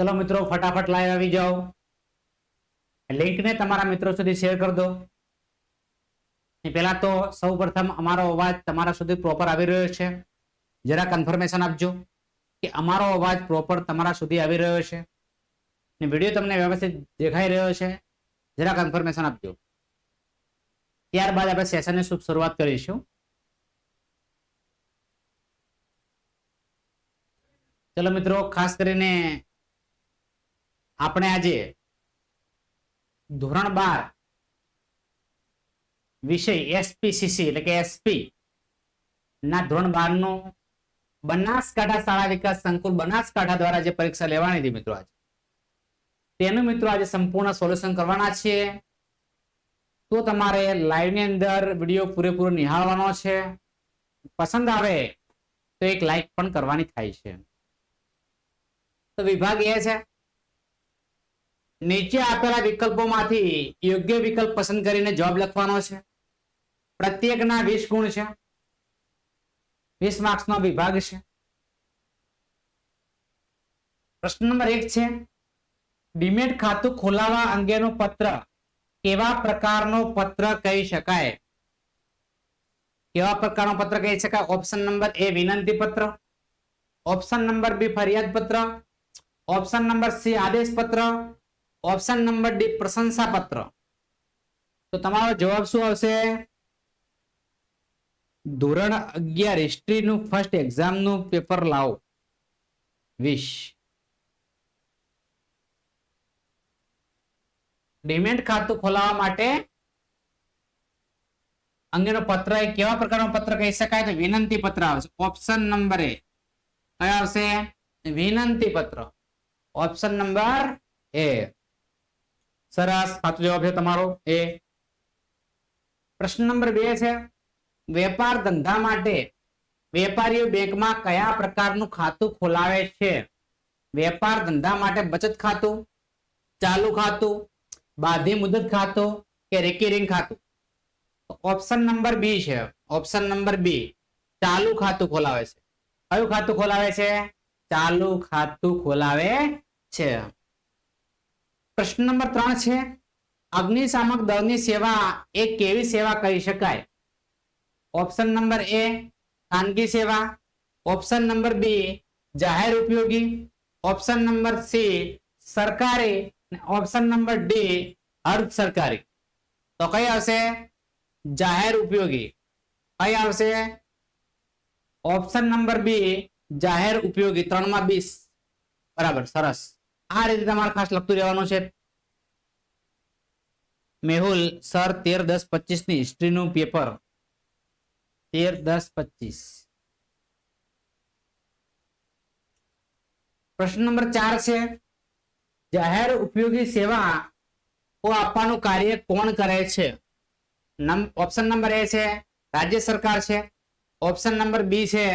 ચલો મિત્રો, ફટાફટ લાઈવ આવી જાઓ. લિંકને તમારા મિત્રો સુધી શેર કરી દો. પહેલા તો સૌ અમારો અવાજ તમારા સુધી પ્રોપર આવી રહ્યો છે. જરા કન્ફર્મેશન આપજો કે અમારો અવાજ પ્રોપર તમારા સુધી આવી રહ્યો છે. ને વીડિયો તમને વ્યવસ્થિત દેખાઈ રહ્યો છે. જરા કન્ફર્મેશન આપજો. ત્યારબાદ આપણે સેશનની શુભ શરૂઆત કરીશું. ચલો મિત્રો, ખાસ કરીને આપણે આજે ધોરણ બાર વિષય એસપીસીસી એટલે કે એસપી ના ધોરણ બારનું બનાસકાંઠા શાળા વિકાસ સંકુલ બનાસકાંઠા દ્વારા જે પરીક્ષા લેવાની હતી મિત્રો આજે. તેનું મિત્રો આજે સંપૂર્ણ સોલ્યુશન કરવાના છીએ તો તમારે લાઈવની અંદર વીડિયો પૂરેપૂરો નિહાળવાનો છે. પસંદ આવે તો એક લાઈક પણ કરવાની થાય છે. તો વિભાગ એ છે નીચે આપેલા વિકલ્પોમાંથી યોગ્ય વિકલ્પ પસંદ કરીને જવાબ લખવાનો છે. પ્રત્યેકના વીસ ગુણ છે. વીસ માર્ક્સનો વિભાગ છે. પ્રશ્ન નંબર એક છે, ડીમેટ ખાતું ખોલાવવા અંગેનો પત્ર કેવા પ્રકારનો પત્ર કહી શકાય? કેવા પ્રકારનો પત્ર કહી શકાય? ઓપ્શન નંબર એ, વિનંતી પત્ર. ઓપ્શન નંબર બી, ફરિયાદ પત્ર. ઓપ્શન નંબર સી, આદેશ પત્ર. ઓપ્શન નંબર ડી પ્રશંસા પત્ર. તો તમારો જવાબ શું આવશે? ધોરણ અગિયાર હિસ્ટ્રી નું ફર્સ્ટ એક્ઝામનું પેપર લાવો. વીસ ડિમેન્ટ ખાતું ખોલાવવા માટે અંગેનો પત્ર એ કેવા પ્રકારનો પત્ર કહી શકાય? તો વિનંતી પત્ર આવશે. ઓપ્શન નંબર એ કયો આવશે? વિનંતી પત્ર. ઓપ્શન નંબર એ સરસ. સાચો જવાબ છે તમારો. એ. પ્રશ્ન નંબર બે છે. વેપાર ધંધા માટે વેપારીઓ બેંકમાં કયા પ્રકારનું ખાતું ખોલાવે છે? વેપાર ધંધા માટે બચત ખાતું, ચાલુ ખાતું, બાધી મુદત ખાતું કે રેકરિંગ ખાતું? ઓપ્શન નંબર બી છે. Option number B. ચાલુ ખાતું ખોલાવે છે. કયું ખાતું ખોલાવે છે? ચાલુ ખાતું ખોલાવે છે. પ્રશ્ન નંબર ત્રણ છે અગ્નિશામક દળની સેવા એ કેવી સેવા કહી શકાય? ઓપ્શન નંબર એ ખાનગી સેવા. ઓપ્શન નંબર બી જાહેર ઉપયોગી. ઓપ્શન નંબર સી સરકારી. ઓપ્શન નંબર ડી અર્ધ સરકારી. તો કઈ આવશે? જાહેર ઉપયોગી. કઈ આવશે? ઓપ્શન નંબર બી જાહેર ઉપયોગી. ત્રણમાં બીસ બરાબર, સરસ. આ રીતે તમારે ખાસ લખતું રહેવાનું છે. મેહુલ, સર, તેર, દસ, પચીસની હિસ્ટ્રી નું પેપર તેર, દસ, પચીસ. પ્રશ્ન નંબર ચાર છે, જાહેર ઉપયોગી સેવા આપવાનું કાર્ય કોણ કરે છે? ઓપ્શન નંબર એ છે, રાજ્ય સરકાર છે. ઓપ્શન નંબર બી છે,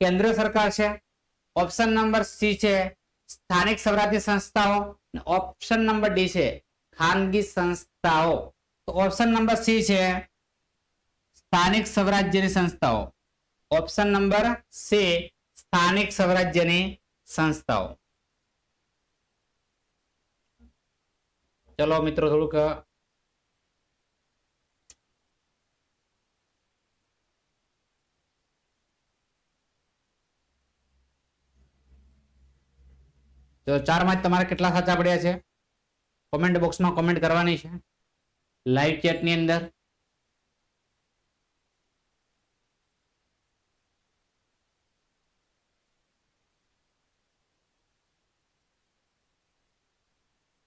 કેન્દ્ર સરકાર છે. ઓપ્શન નંબર સી છે સ્થાનિક સ્વરાજ્ય સંસ્થાઓ ઓપ્શન નંબર ડી છે, ખાનગી સંસ્થાઓ. તો ઓપ્શન નંબર સી છે, સ્થાનિક સ્વરાજ્યની સંસ્થાઓ. ઓપ્શન નંબર સી સ્થાનિક સ્વરાજ્યની સંસ્થાઓ. ચલો મિત્રો થોડુંક તો ચારમાં તમારે કેટલા સાચા પડ્યા છે? કોમેન્ટ બોક્સમાં કોમેન્ટ કરવાની છે. લાઈવ ચેટની અંદર.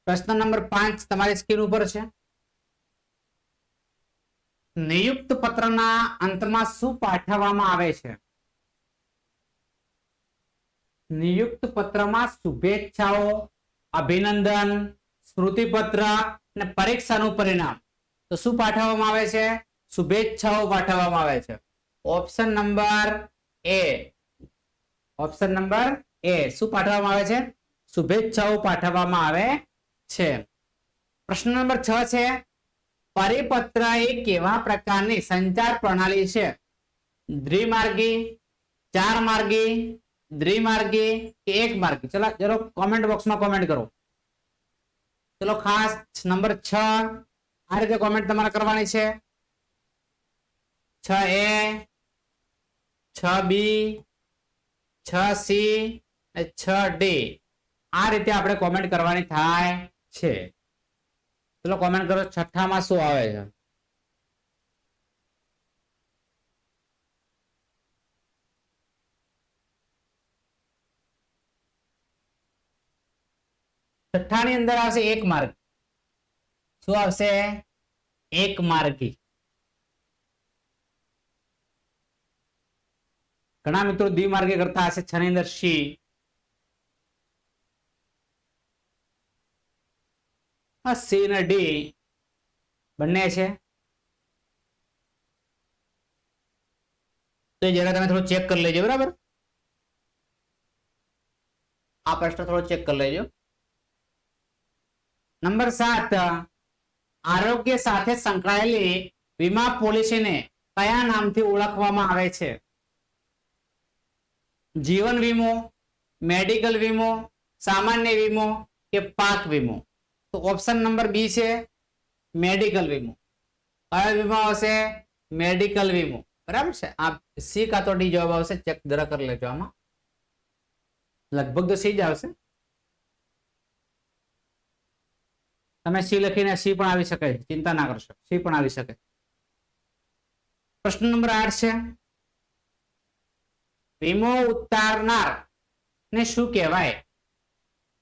પ્રશ્ન નંબર પાંચ તમારી સ્ક્રીન ઉપર છે. નિયુક્ત પત્રના અંતમાં શું પાઠવવામાં આવે છે? નિયુક્ત પત્રમાં શુભેચ્છાઓ, અભિનંદન, સ્મૃતિપત્ર અને પરીક્ષાનું પરિણામ. તો શું પાઠવવામાં આવે છે? શુભેચ્છાઓ પાઠવવામાં આવે છે. Option number A. Option number A. શું પાઠવવામાં આવે છે? શુભેચ્છાઓ પાઠવવામાં આવે છે. પ્રશ્ન નંબર છ છે. પરિપત્ર એ કેવા પ્રકારની સંચાર પ્રણાલી છે? દ્વિમાર્ગી ચાર માર્ગી દ્વિમાર્ગી કે એક માર્ગી? ચલો જરો કોમેન્ટ બોક્સમાં કોમેન્ટ કરો. ચલો, ખાસ નંબર છ. આ રીતે કોમેન્ટ તમારે કરવાની છે. છ એ, છ બી, છ સી છ ડી. આ રીતે આપણે કોમેન્ટ કરવાની થાય છે. ચલો કોમેન્ટ કરો, છઠ્ઠામાં શું આવે છે? છઠ્ઠાની અંદર આવશે એક માર્ગ શું આવશે? એક માર્ગી ઘણા મિત્રો દ્વિમાર્ગે કરતા હશે. છ ની અંદર સી સી ને ડી. બંને છે. તો જરા તમે થોડું ચેક કરી લેજો, બરાબર? આ પ્રશ્ન થોડો ચેક કરી લેજો. નંબર સાત, આરોગ્ય સાથે સંકળાયેલી વીમા પોલિસીને કયા નામથી ઓળખવામાં આવે છે? જીવન વીમો, મેડિકલ વીમો, સામાન્ય વીમો કે પાક વીમો? તો ઓપ્શન નંબર બી છે, મેડિકલ વીમો. કયો વીમો આવશે મેડિકલ વીમો. બરાબર છે? આ સી કાં તો ડી જવાબ આવશે. ચેક દર કરી લેજો આમાં. લગભગ તો સી જ આવશે. તમે સી લખીને સી પણ આવી શકે ચિંતા ના કરશો. સી પણ આવી શકે. પ્રશ્ન નંબર આઠ છે. વીમો ઉતારનાર ને શું કહેવાય?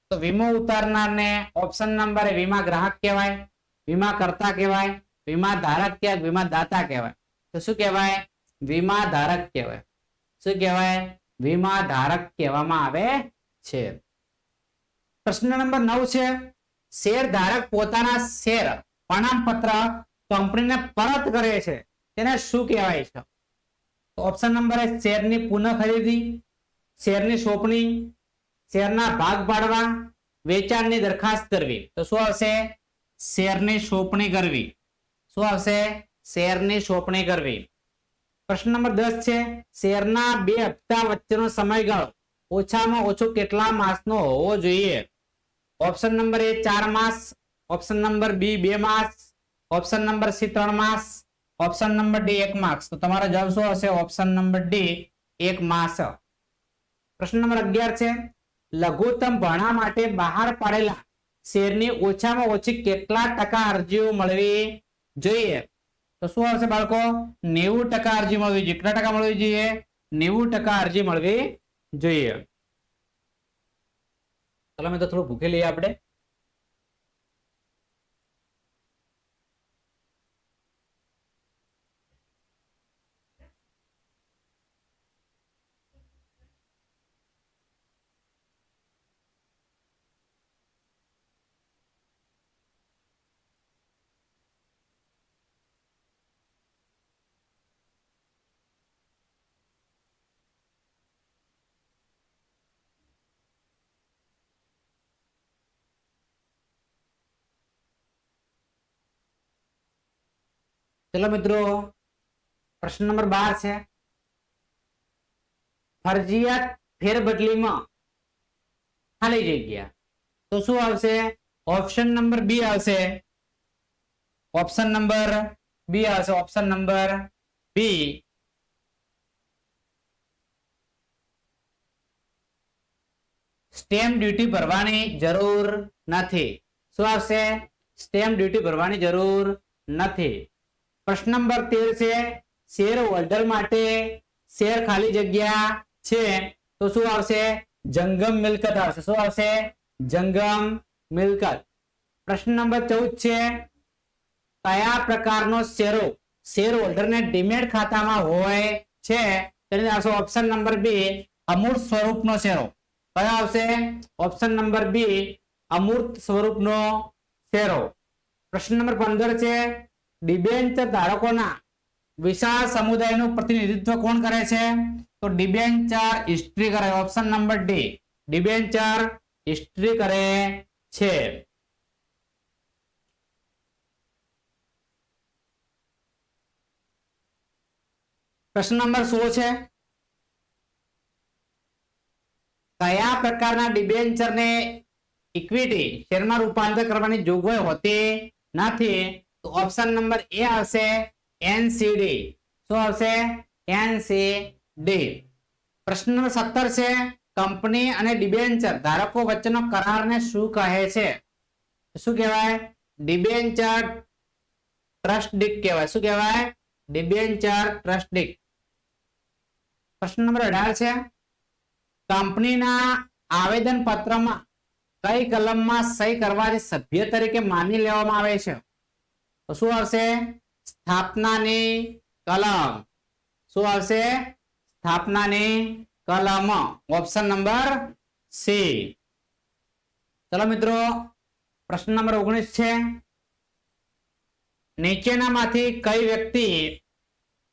તો વીમો ઉતારનાર ને ઓપ્શન નંબર વીમા ગ્રાહક કહેવાય, વીમા કરતા કહેવાય, વીમા ધારક કે વીમા દાતા કહેવાય. તો શું કહેવાય? વીમા ધારક કહેવાય. શું કહેવાય? વીમા ધારક કહેવામાં આવે છે. પ્રશ્ન નંબર નવ છે. શેર ધારક પોતાના શેર પ્રમાણપત્ર કંપનીને પરત કરે છે. તેને શું કહેવાય છે? ઓપ્શન નંબર એ શેરની પુનઃ ખરીદી, શેરની સોંપણી, શેરના ભાગ પાડવા, વેચાણની દરખાસ્ત કરવી. તો શું આવશે? શેરની સોંપણી કરવી. શું આવશે? શેરની સોંપણી કરવી. પ્રશ્ન નંબર દસ છે, શેરના બે હપ્તા વચ્ચેનો સમયગાળો ઓછામાં ઓછો કેટલા માસનો હોવો જોઈએ? ઓપ્શન નંબર એ ચાર માસ. ઓપ્શન નંબર બી બે માસ. ઓપ્શન નંબર સી ત્રણ માસ. ઓપ્શન નંબર ડી એક માર્ક્સ તો તમારો જવાબ શું હશે ઓપ્શન નંબર ડી એક માસ. પ્રશ્ન નંબર અગિયાર છે. લઘુત્તમ ભણા માટે બહાર પાડેલા શેરની ઓછામાં ઓછી કેટલા ટકા અરજીઓ મળવી જોઈએ? તો શું આવશે બાળકો? નેવું ટકા અરજી મળવી જોઈએ. કેટલા ટકા મળવી જોઈએ? નેવું ટકા અરજી મળવી જોઈએ. ચાલો મેં તો થોડું ભૂખે લઈએ આપણે. ચલો મિત્રો પ્રશ્ન નંબર બાર છે ફરજિયાત ફેરબદલીમાં ખાલી જગ્યા તો શું આવશે ઓપ્શન નંબર બી આવશે ઓપ્શન નંબર બી આવશે option number B stamp duty ભરવાની જરૂર નથી શું આવશે સ્ટેમ્પ ડ્યુટી ભરવાની જરૂર નથી પ્રશ્ન નંબર તેર છે, શેર હોલ્ડર માટે શેર ખાલી જગ્યા છે, તો શું આવશે? જંગમ મિલકત આવશે. શું આવશે? જંગમ મિલકત. પ્રશ્ન નંબર ચૌદ છે, કયા પ્રકારનો શેરો શેર હોલ્ડરને ડીમેટ ખાતામાં હોય છે? તેની આવશે ઓપ્શન નંબર બી, અમૂર્ત સ્વરૂપનો શેરો. કયો આવશે? ઓપ્શન નંબર બી, અમૂર્ત સ્વરૂપનો શેરો. પ્રશ્ન નંબર પંદર છે ડિબેન્ચર ધારકોના વિશાળ સમુદાયનું પ્રતિનિધિત્વ કોણ કરે છે? તો ડિબેન્ચર હિસ્ટ્રી કરે. Option number D. Debenture history કરે છે. પ્રશ્ન નંબર સોળ છે. કયા પ્રકારના ડિબેન્ચરને ઇક્વિટી શેરમાં રૂપાંતર કરવાની જોગવાઈ હોતી નથી? ઓપ્શન નંબર એ આવશે એનસીડી શું આવશે? એનસીડી પ્રશ્ન નંબર સત્તર છે કંપની અને ડિબેન્ચર ધારકો વચ્ચેનો કરારને શું કહે છે? શું કહેવાય? ડિબેન્ચર ટ્રસ્ટ ડીક કહેવાય. શું કહેવાય? ડિબેન્ચર ટ્રસ્ટ ડીક પ્રશ્ન નંબર અઢાર છે, કંપનીના આવેદન પત્રમાં કઈ કલમમાં સહી કરવાથી સભ્ય તરીકે માની લેવામાં આવે છે? તો શું આવશે? સ્થાપનાની કલમ. શું આવશે? સ્થાપનાની કલમ. ઓપ્શન નંબર સી ચલો મિત્રો, પ્રશ્ન નંબર ઓગણીસ છે. નીચેનામાંથી કઈ વ્યક્તિ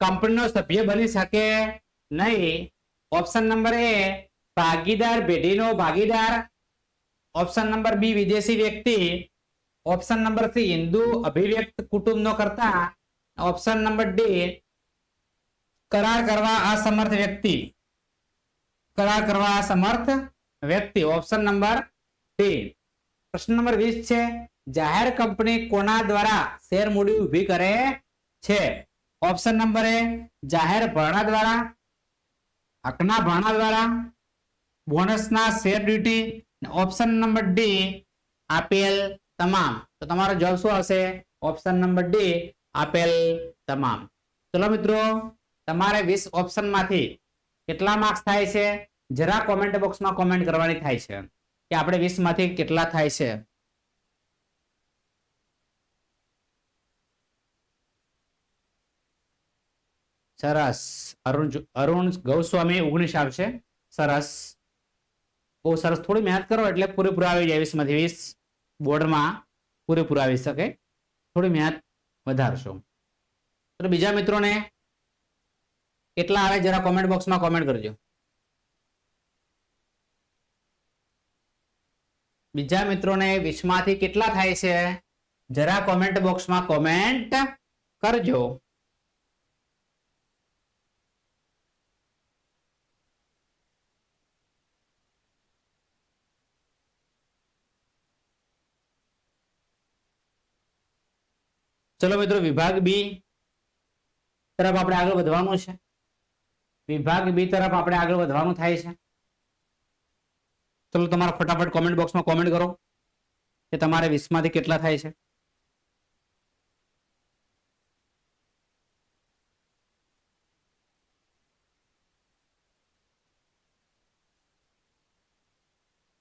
કંપનીનો સભ્ય બની શકે નહીં? ઓપ્શન નંબર એ ભાગીદાર પેઢીનો ભાગીદાર. ઓપ્શન નંબર બી વિદેશી વ્યક્તિ. ઓપ્શન નંબર સી હિન્દુ અભિવ્યક્ત કુટુંબનો કરતા ઓપ્શન નંબર ડી કરાર કરવા અસમર્થ વ્યક્તિ. કરાર કરવા અસમર્થ વ્યક્તિ. ઓપ્શન નંબર ડી પ્રશ્ન નંબર વીસ છે, જાહેર કંપની કોના દ્વારા શેર મૂડી ઊભી કરે છે? ઓપ્શન નંબર એ જાહેર ભરણા દ્વારા, હકના ભરણા દ્વારા બોનસના share duty option number D આપેલ તમામ. તો તમારો જવાબ શું આવશે? ઓપ્શન નંબર ડી આપેલ તમામ. ચલો મિત્રો, તમારે વીસ ઓપ્શનમાંથી કેટલા માર્ક્સ થાય છે? જરા કોમેન્ટ બોક્સમાં કોમેન્ટ કરવાની થાય છે કે આપણે વીસમાંથી કેટલા થાય છે. સરસ. અરુણ અરુણ ગૌસ્વામી ઓગણીસ આવશે. સરસ. બહુ સરસ. થોડી મહેનત કરો એટલે પૂરેપૂરા આવી જાય વીસમાંથી વીસ. બોર્ડમાં પૂરેપૂરા આવી શકે. થોડી મહેનત વધારશો. તો બીજા મિત્રોને કેટલા આવે જરા કોમેન્ટ બોક્સમાં કોમેન્ટ કરજો. બીજા મિત્રોને વીસમાંથી કેટલા થાય છે? જરા કોમેન્ટ બોક્સમાં કોમેન્ટ કરજો. ચલો મિત્રો, વિભાગ બી તરફ આપણે આગળ વધવાનું છે. વિભાગ બી તરફ આપણે આગળ વધવાનું થાય છે. ચલો તમારા ફટાફટ કોમેન્ટ બોક્સમાં કોમેન્ટ કરો કે તમારે વીસમાંથી કેટલા થાય છે.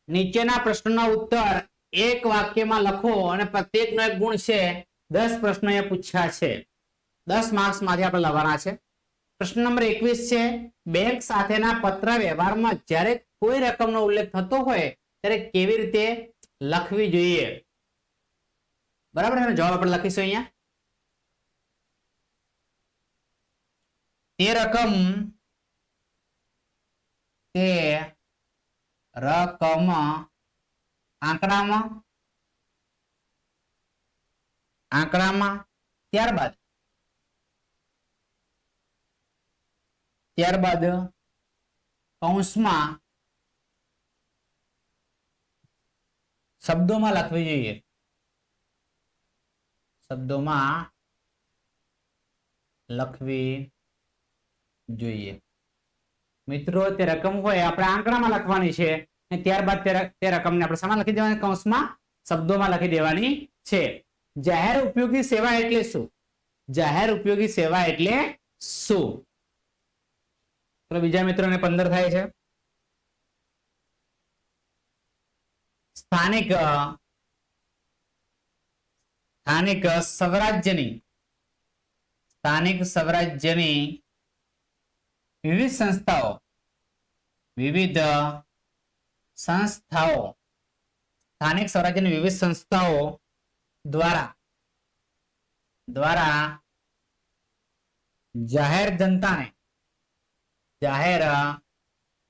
નીચેના પ્રશ્નનો ઉત્તર એક વાક્યમાં લખો અને પ્રત્યેકનો એક ગુણ છે. દસ પ્રશ્નો એ પૂછ્યા છે. દસ માર્ક્સમાંથી આપણે લવાના છે. પ્રશ્ન નંબર એકવીસ છે, બેંક સાથેના પત્ર વ્યવહારમાં જ્યારે કોઈ રકમનો ઉલ્લેખ થતો હોય, ત્યારે કેવી રીતે લખવી જોઈએ? બરાબર એનો જવાબ આપણે લખીશું અહીંયા. તે રકમ તે રકમ આંકડામાં આંકડામાં ત્યારબાદ ત્યારબાદ કૌંસમાં શબ્દોમાં લખવી જોઈએ. શબ્દોમાં લખવી જોઈએ. મિત્રો, તે રકમ હોય આપણે આંકડામાં લખવાની છે ત્યારબાદ તે રકમને આપણે શામાં લખી દેવાની, કૌંસમાં શબ્દોમાં લખી દેવાની છે. જાહેર ઉપયોગી સેવા એટલે શું? જાહેર ઉપયોગી સેવા એટલે શું? ચલો બીજા મિત્રોને પંદર થાય છે. સ્થાનિક સ્થાનિક સ્વરાજ્યની સ્થાનિક સ્વરાજ્યની વિવિધ સંસ્થાઓ વિવિધ સંસ્થાઓ, સ્થાનિક સ્વરાજ્યની વિવિધ સંસ્થાઓ દ્વારા. દ્વારા જાહેર જનતાને, જાહેર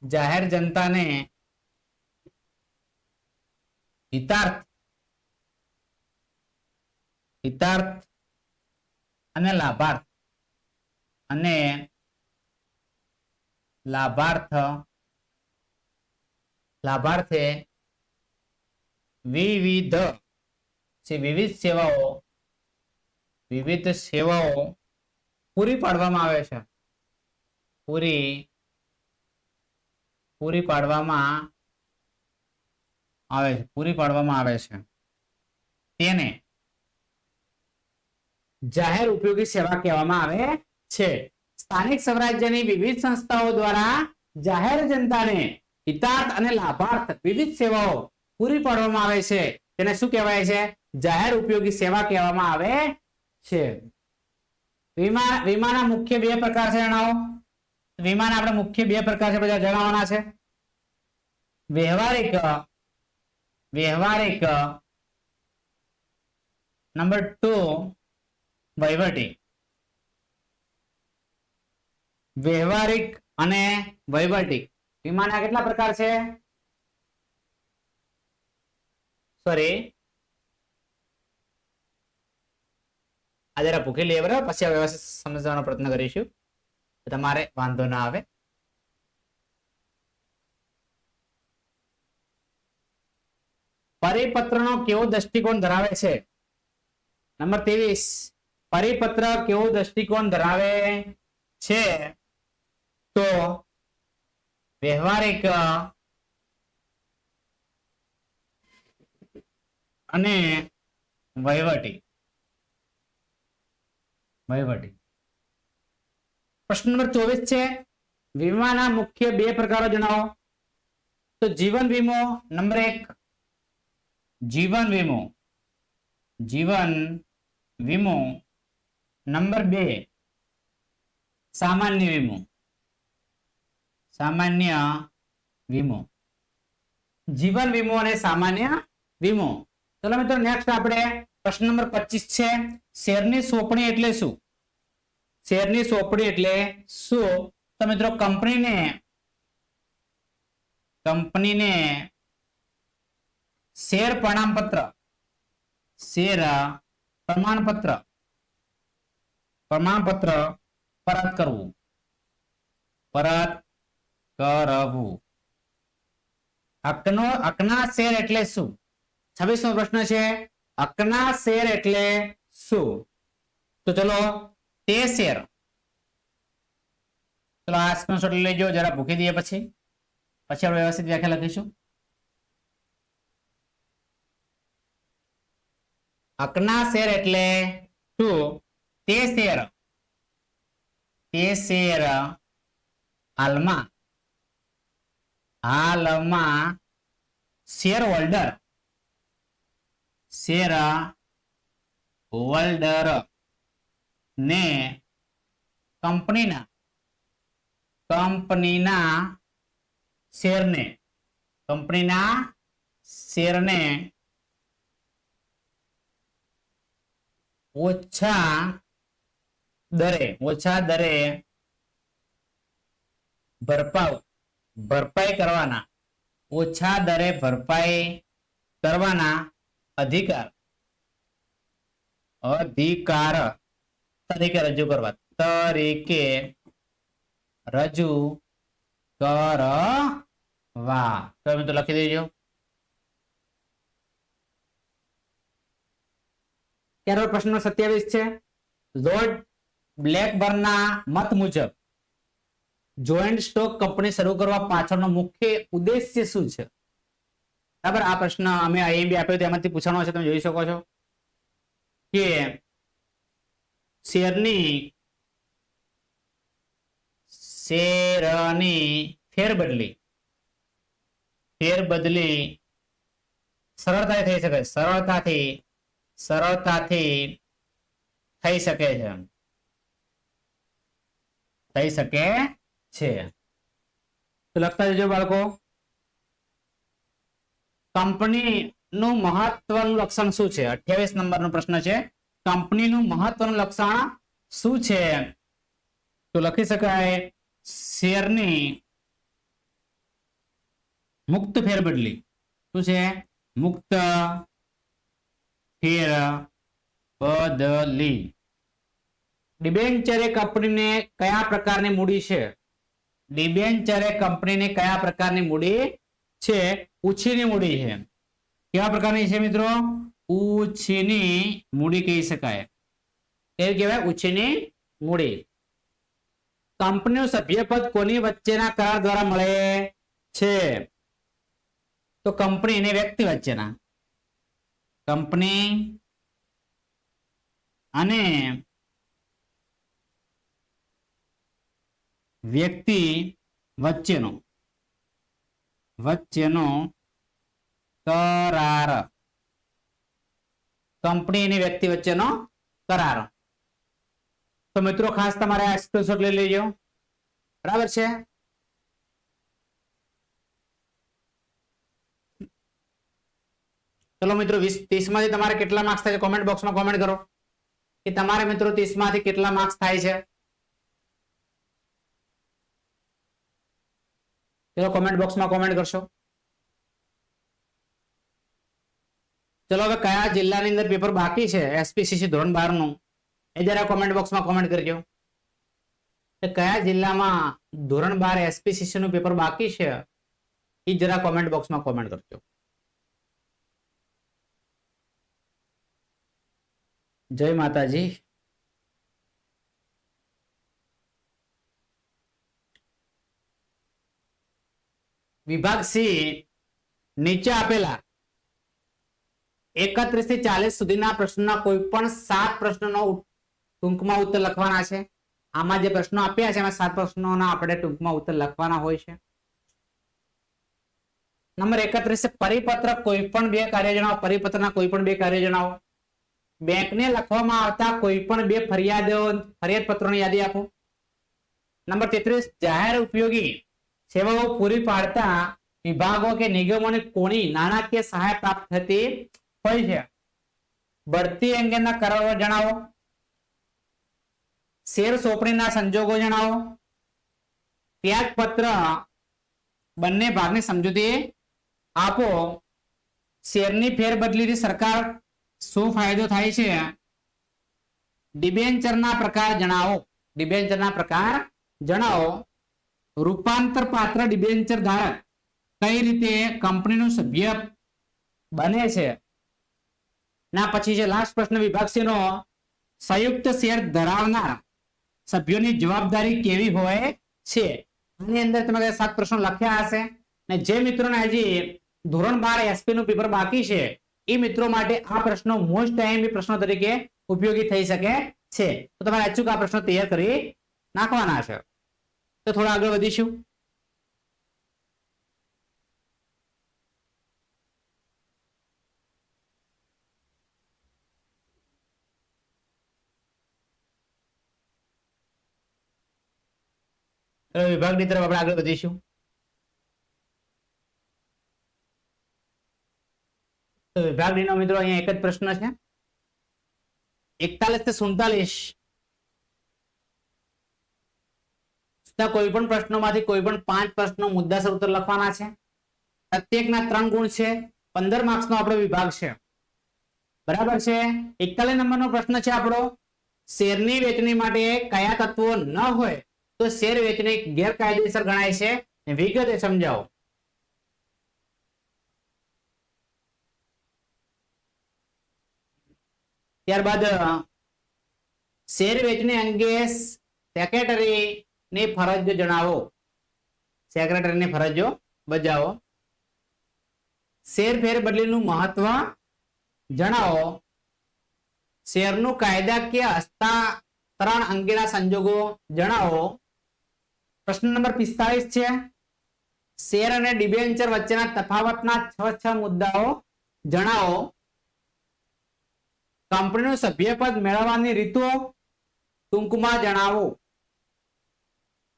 જાહેર જનતાને હિતાર્થ હિતાર્થ અને લાભાર્થ અને લાભાર્થ, લાભાર્થે વિવિધ જે વિવિધ સેવાઓ વિવિધ સેવાઓ પૂરી પાડવામાં આવે છે. પૂરી પૂરી પાડવામાં આવે છે, પૂરી પાડવામાં આવે છે. તેને જાહેર ઉપયોગી સેવા કહેવામાં આવે છે. સ્થાનિક સ્વરાજ્યની વિવિધ સંસ્થાઓ દ્વારા જાહેર જનતાને હિતાર્થ અને લાભાર્થ વિવિધ સેવાઓ પૂરી પાડવામાં આવે છે. તેને શું કહેવાય છે? જાહેર ઉપયોગી સેવા કહેવામાં આવે છે. વીમા વીમાના મુખ્ય બે પ્રકાર છે જણાવો. વીમાના આપણે મુખ્ય બે પ્રકાર છે, બધા જણાવવાના છે. વ્યવહારિક વ્યવહારિક. નંબર ટુ, વહીવટી. વ્યવહારિક અને વહીવટી. વીમાના કેટલા પ્રકાર છે? સોરી. આ ભૂખી લઈએ બરાબર પછી આ વ્યવસ્થિત સમજવાનો પ્રયત્ન કરીશું. તમારે વાંધો ના આવે. પરિપત્રનો કેવો દ્રષ્ટિકોણ ધરાવે છે? નંબર ત્રેવીસ. પરિપત્ર કેવો દ્રષ્ટિકોણ ધરાવે છે? તો વ્યવહારિક, અને વહીવટી. વહીવટી. પ્રશ્ન નંબર ચોવીસ છે, વીમાના મુખ્ય બે પ્રકારો જણાવો. તો જીવન વીમો નંબર એક, જીવન વીમો. જીવન વીમો નંબર બે, સામાન્ય વીમો. સામાન્ય વીમો. જીવન વીમો અને સામાન્ય વીમો. ચલો મિત્રો નેક્સ્ટ આપણે પ્રશ્ન નંબર પચીસ છે શેરની સોંપણી એટલે શું? શેરની સોંપણી એટલે શું? તો મિત્રો કંપનીને કંપનીને શેર પ્રમાણપત્ર શેર પ્રમાણપત્ર પ્રમાણપત્ર પરત કરવું. પરત કરવું. હકનો, હકના શેર એટલે શું? છવ્વીસમો પ્રશ્ન છે. હકના શેર એટલે શું? તો ચલો, તે શેર. ચલો, આ સ્ક્રીનશોટ લઈ લેજો, જરા ભૂકી દઈએ પછી. પછી આપણે વ્યવસ્થિત વ્યાખ્યા લખીશું. હકના શેર એટલે શું? તે શેર. તે શેર હાલમાં. હાલમાં શેર હોલ્ડર. શેર હોલ્ડર ને કંપનીના કંપનીના શેરને કંપનીના શેરને ઓછા દરે ઓછા દરે ભરપાઈ ભરપાઈ કરવાના ઓછા દરે ભરપાઈ કરવાના અધિકાર અધિકાર તરીકે રજૂ કરવા. તરીકે રજૂ કરવા. તો લખી દેજો. ત્યાર પ્રશ્ન સત્યાવીસ છે. લોર્ડ બ્લેકબર્નના મત મુજબ જોઈન્ટ સ્ટોક કંપની શરૂ કરવા પાછળનો મુખ્ય ઉદ્દેશ્ય શું છે? બરાબર? આ પ્રશ્ન અમે આઈએમબી આપ્યો, તેમાંથી પૂછવાનો છે તમે જોઈ શકો છો. કે શેરની શેરની ફેરબદલી ફેરબદલી સરળતાથી થઈ શકે સરળતાથી સરળતાથી થઈ શકે છે થઈ શકે છે તો લખતા જજો બાળકો કંપની નું મહત્વનું લક્ષણ શું છે? અઠ્યાવીસ નંબર નો પ્રશ્ન છે. કંપનીનું મહત્વનું લક્ષણ શું છે? તો લખી શકાય, શેરની મુક્ત ફેરબદલી. શું છે? મુક્ત ફેર બદલી ડિબેન્ચરે કંપનીને કયા પ્રકારની મૂડી છે? ડિબેન્ચરે કંપનીને કયા પ્રકારની મૂડી છે? ઉછીની મૂડી છે. કેવા પ્રકારની છે મિત્રો? ઉછીની મૂડી કહી શકાય. એ કહેવાય ઉછીની મૂડી. કંપનીનું સભ્યપદ કોની વચ્ચેના કરાર દ્વારા મળે છે? તો કંપની અને વ્યક્તિ વચ્ચેના. કંપની અને વ્યક્તિ વચ્ચેનો. વચ્ચેનો કરાર. કંપની અને વ્યક્તિ વચ્ચેનો કરાર. તો મિત્રો ખાસ તમારે આ સ્ક્રીનશોટ લઈ લેજો. બરાબર છે? ચલો મિત્રો વીસ ત્રીસમાંથી તમારે કેટલા માર્ક્સ થાય છે? કોમેન્ટ બોક્સમાં કોમેન્ટ કરો. કે તમારે મિત્રો ત્રીસમાંથી કેટલા માર્ક્સ થાય છે? ચલો કોમેન્ટ બોક્સમાં કોમેન્ટ કરશો. ચલો હવે કયા જિલ્લાની અંદર પેપર બાકી છે? એસપીસીસી ધોરણ બારનું એ જરા કોમેન્ટ બોક્સમાં કોમેન્ટ કરજો. કયા જિલ્લામાં ધોરણ બાર એસપીસીસી નું પેપર બાકી છે? એ જરા કોમેન્ટ બોક્સમાં કોમેન્ટ કરજો. જય માતાજી. વિભાગ સી નીચે આપેલા. એકત્રીસથી ચાલીસ સુધીના પ્રશ્નના કોઈ પણ સાત પ્રશ્નોનો ટૂંકમાં ઉત્તર લખવાના છે. આમાં જે પ્રશ્નો આપ્યા છે, એમાં સાત પ્રશ્નોના આપણે ટૂંકમાં ઉત્તર લખવાના હોય છે. નંબર એકત્રીસ પરિપત્ર કોઈ પણ બે કાર્ય જણાવો પરિપત્રના કોઈ પણ બે કાર્ય જણાવો બેંકને લખવામાં આવતા કોઈ પણ બે ફરિયાદો ફરિયાદ પત્રોની યાદી આપો. નંબર તેત્રીસ, જાહેર ઉપયોગી સેવાઓ પૂરી પાડતા વિભાગો કે નિગમોને કોની નાણાકીય સહાય પ્રાપ્ત થતી હોય છે. બઢતી અંગેના કરારો જણાવો. શેર સોંપણીના સંજોગો જણાવો. ત્યાગપત્ર બંને ભાગની સમજૂતી આપો. શેરની ફેરબદલીથી સરકાર શું ફાયદો થાય છે? ડિબેન્ચરના પ્રકાર જણાવો. ડિબેન્ચરના પ્રકાર જણાવો. રૂપાંતર પાત્ર ડિબેન્ચર ધારક કઈ રીતે કંપનીનું સભ્ય બને છે? ના, પછી છે લાસ્ટ પ્રશ્ન વિભાગ C નો સંયુક્ત શેર ધરાવનાર સભ્યોની જવાબદારી કેવી હોય છે? આની અંદર તમે સાત પ્રશ્નો લખ્યા હશે. ને જે મિત્રોને હજી ધોરણ બાર એસપી નું પેપર બાકી છે, એ મિત્રો માટે આ પ્રશ્નો મોસ્ટ ટાઈમ પ્રશ્નો તરીકે ઉપયોગી થઈ શકે છે. તો તમારે અચૂક આ પ્રશ્નો તૈયાર કરી નાખવાના છે. તો થોડા આગળ વધીશું. વિભાગની તરફ આપણે આગળ વધીશું. તો વિભાગ ડી નો મિત્રો અહીંયા એક જ પ્રશ્ન છે. એકતાલીસથી સુડતાલીસ કોઈ પણ પ્રશ્નોમાંથી કોઈ પણ પાંચ પ્રશ્નો મુદ્દાસર ઉત્તર લખવાના છે. પ્રત્યેકના ત્રણ ગુણ છે, પંદર માર્ક્સ નો આપણો વિભાગ છે. બરાબર છે? એકતાલીસ નંબરનો પ્રશ્ન છે આપણો, શેરની વેચણી માટે કયા તત્વો ન હોય? તો શેર વેચણી ગેરકાયદેસર ગણાય છે. વિગતે સમજાવો. ત્યારબાદ, શેર વેચણી અંગે સેક્રેટરી ની ફરજ જણાવો. સેક્રેટરી ની ફરજો બજાવો. શેર ફેર બદલીનું મહત્વ જણાવો. શેરનું કાયદાકીય હસ્તાંતરણ અંગેના સંજોગો જણાવો. પ્રશ્ન નંબર પિસ્તાલીસ છે. શેર અને ડિબેન્ચર વચ્ચેના તફાવતના છ છ મુદ્દાઓ જણાવો. કંપનીનું સભ્યપદ મેળવવાની રીતો ટૂંકમાં જણાવો.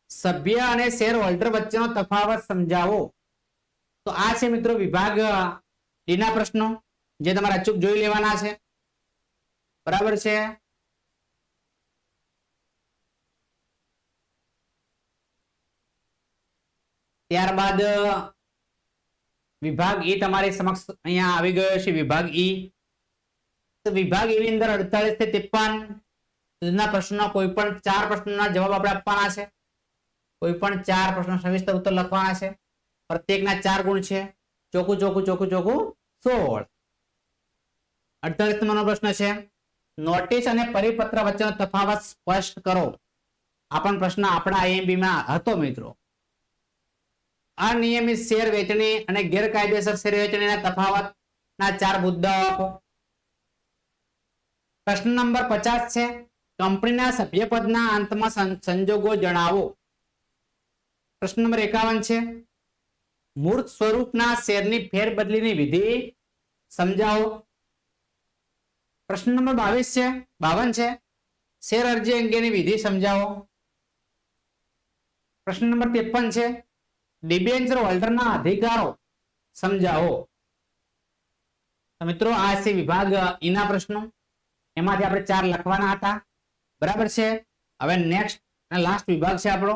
સભ્ય અને શેર હોલ્ડર વચ્ચેનો તફાવત સમજાવો. તો આ છે મિત્રો વિભાગ ડીના પ્રશ્નો, જે તમારે અચૂક જોઈ લેવાના છે. બરાબર છે? ત્યારબાદ, વિભાગ ઈ તમારી સમક્ષ અહીંયા આવી ગયો છે, વિભાગ ઈ. તો વિભાગ ઈ અંદર અડતાલીસથી ત્રેપન સુધીના પ્રશ્નો કોઈ પણ ચાર પ્રશ્નોના જવાબ આપણે આપવાના છે. કોઈ પણ ચાર પ્રશ્નો સવિસ્તર ઉત્તર લખવાના છે. પ્રત્યેકના ચાર ગુણ છે. ચોખ્ખું ચોખ્ખું ચોખ્ખું ચોખ્ખું, સોળ. અડતાલીસ નંબરનો પ્રશ્ન છે. નોટિસ અને પરિપત્ર વચ્ચેનો તફાવત સ્પષ્ટ કરો. આ પણ પ્રશ્ન આપણા માં હતો, મિત્રો. અનિયમિત શેર વેચણી અને ગેરકાયદેસર શેર વેચણીના તફાવતના ચાર મુદ્દાઓ પ્રશ્ન નંબર પચાસ છે, કંપનીના સભ્યપદના અંતમાં સંજોગો જણાવો. પ્રશ્ન નંબર એકાવન છે, મૂર્ત સ્વરૂપના શેરની ફેરબદલીની વિધિ સમજાવો. પ્રશ્ન નંબર બાવીસ છે, બાવન છે, શેર અરજી અંગેની વિધિ સમજાવો. પ્રશ્ન નંબર ત્રેપન છે ડિબેન્ચર હોલ્ડરના અધિકારો સમજાવો. મિત્રો, આ છે વિભાગ ઈના પ્રશ્નો. એમાંથી આપણે ચાર લખવાના હતા. બરાબર છે? હવે નેક્સ્ટ લાસ્ટ વિભાગ છે આપણો.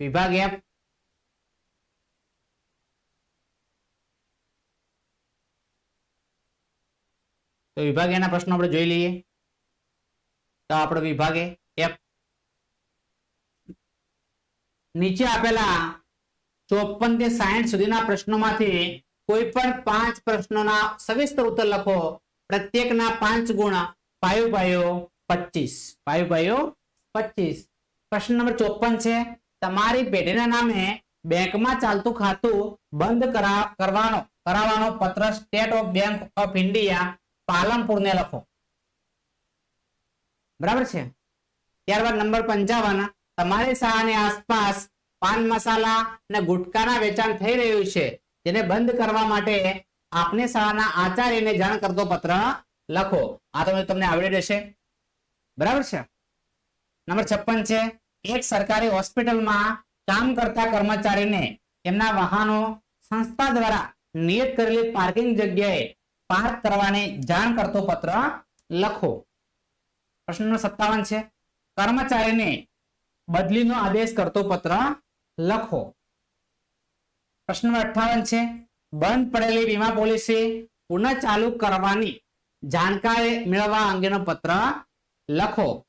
વિભાગ એફ તો વિભાગ એના પ્રશ્નો આપણે જોઈ લઈએ. તો આપણો વિભાગે એફ નીચે આપેલા ચોપનથી સાહીઠ સુધીના પ્રશ્નોમાંથી કોઈ પણ પાંચ પ્રશ્નોના સવિસ્તર ઉત્તર લખો. પ્રત્યેકના પાંચ ગુણ પાયો પાયો પચીસ. પાયો પાયો પચીસ. પ્રશ્ન નંબર ચોપન છે. તમારી પેઢીના નામે બેંકમાં ચાલતું ખાતું બંધ કરા- કરવાનો, કરાવવાનો પત્ર State of Bank of India પાલનપુરને લખો. બરાબર છે? ત્યારબાદ નંબર પંચાવન, તમારી શાળાની આસપાસ પાન મસાલા અને ગુટકાના વેચાણ થઈ રહ્યું છે. તેને બંધ કરવા માટે આપની શાળાના આચાર્યને જાણ કરતો પત્ર લખો. આ તમે તમને આવડી રહેશે. બરાબર છે? નંબર છપ્પન છે. એક સરકારી હોસ્પિટલમાં કામ કરતા કર્મચારીને તેમના વાહનો સંસ્થા દ્વારા નિયત કરેલી પાર્કિંગ જગ્યાએ પાર્ક કરવાની જાણ કરતો પત્ર લખો. પ્રશ્ન સત્તાવન છે. કર્મચારીને બદલીનો આદેશ કરતો પત્ર લખો. પ્રશ્ન નંબર અઠ્ઠાવન છે, બંધ પડેલી વીમા પોલિસી પુનઃ ચાલુ કરવાની જાણકારી મેળવવા અંગેનો પત્ર લખો.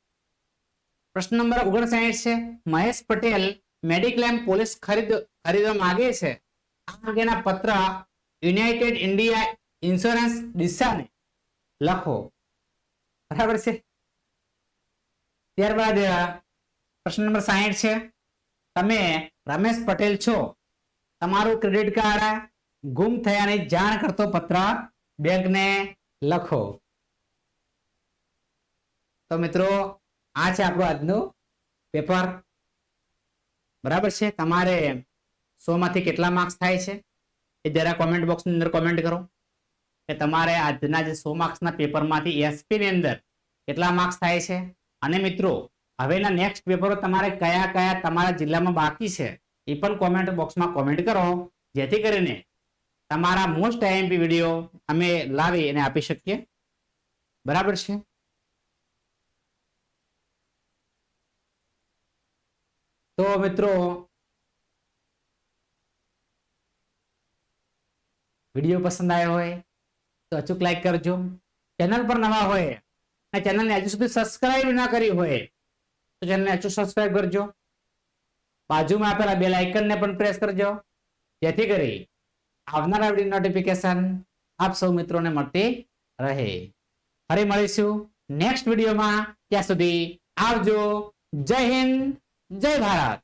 પ્રશ્ન નંબર ઓગણસાઠ છે, મહેશ પટેલ મેડિક્લેમ પોલીસ ખરીદ, ખરીદવા માંગે છે. આ અંગેના પત્ર યુનાઇટેડ ઇન્ડિયા ઇન્સ્યોરન્સ દિશાને લખો. બરાબર છે? ત્યારબાદ, પ્રશ્ન નંબર સાહીઠ છે, તમે રમેશ પટેલ છો. તમારું ક્રેડિટ કાર્ડ ગુમ થયાની જાણ કરતો પત્ર બેંકને લખો. તો મિત્રો, આ છે આપણું આજનું પેપર. બરાબર છે? તમારે સો માંથી કેટલા માર્ક્સ થાય છે? એ જરા કોમેન્ટ બોક્સની અંદર કોમેન્ટ કરો. કે તમારે આજના જે સો માર્ક્સના પેપરમાંથી એસપીની અંદર કેટલા માર્ક્સ થાય છે? અને મિત્રો હવેના નેક્સ્ટ પેપરો તમારે કયા કયા તમારા જિલ્લામાં બાકી છે, એ પણ કોમેન્ટ બોક્સમાં કોમેન્ટ કરો. જેથી કરીને તમારા મોસ્ટ આઈએમપી વીડિયો અમે લાવી અને આપી શકીએ. બરાબર છે? તો મિત્રો વીડિયો પસંદ આવ્યો હોય, તો અચૂક લાઈક કરજો. ચેનલ પર નવા હોય, અને ચેનલને હજુ સુધી સબસ્ક્રાઇબ ના કરી હોય તો ચેનલને અચૂક સબસ્ક્રાઇબ કરજો. બાજુમાં આપેલા બેલ આઇકનને પણ પ્રેસ કરજો. જેથી કરી આવનારા વીડિયો નોટિફિકેશન આપ સૌ મિત્રોને મળતી રહે. ફરી મળીશું નેક્સ્ટ વિડીયોમાં ત્યાં સુધી આવજો. જય હિન્દ, જય ભારત.